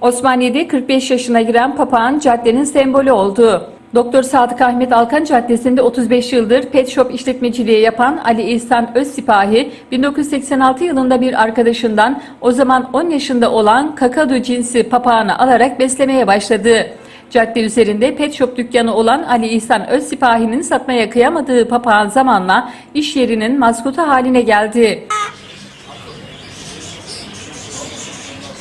Osmaniye'de 45 yaşına giren papağan caddenin sembolü oldu. Doktor Sadık Ahmet Alkan Caddesi'nde 35 yıldır pet shop işletmeciliği yapan Ali İhsan Özsipahi, 1986 yılında bir arkadaşından o zaman 10 yaşında olan kakadu cinsi papağanı alarak beslemeye başladı. Cadde üzerinde pet shop dükkanı olan Ali İhsan Özsipahi'nin satmaya kıyamadığı papağan zamanla iş yerinin maskotu haline geldi.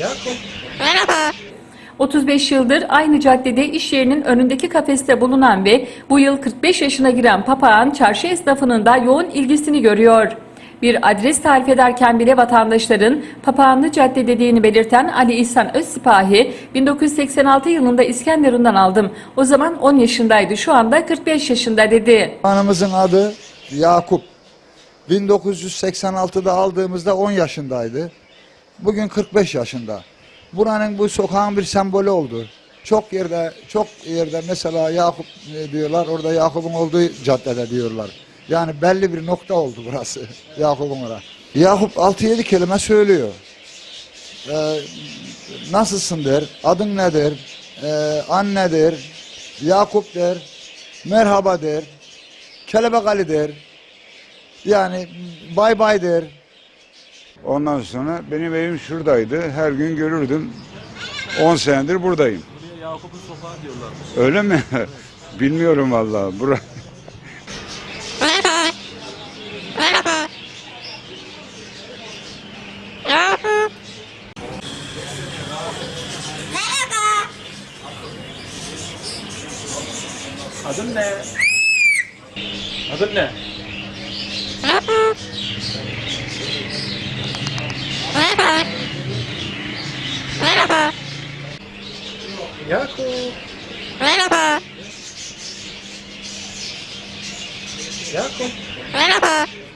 Yakup. Yakup. 35 yıldır aynı caddede iş yerinin önündeki kafeste bulunan ve bu yıl 45 yaşına giren papağan çarşı esnafının da yoğun ilgisini görüyor. Bir adres tarif ederken bile vatandaşların papağanlı cadde dediğini belirten Ali İhsan Özsipahi, 1986 yılında İskenderun'dan aldım. O zaman 10 yaşındaydı, şu anda 45 yaşında dedi. Hanımızın adı Yakup. 1986'da aldığımızda 10 yaşındaydı. Bugün 45 yaşında. Buranın bu sokağın bir sembolü oldu. Çok yerde, çok yerde mesela Yakup e, diyorlar, orada Yakup'un olduğu caddede diyorlar. Yani belli bir nokta oldu burası Yakup'un orası. Yakup 6-7 kelime söylüyor. Ee, nasılsın der, adın nedir, ee, annedir, Yakup der, merhaba der, kelebek Ali der, yani bay bay der. Ondan sonra benim evim şuradaydı. Her gün görürdüm. 10 senedir buradayım. Buraya Yakup'un sokağı diyorlar. Öyle mi? Bilmiyorum vallahi. Bura... Adın ne? Adın ne? Yakup. aku. Lain apa? Ya, Main apa Lain apa?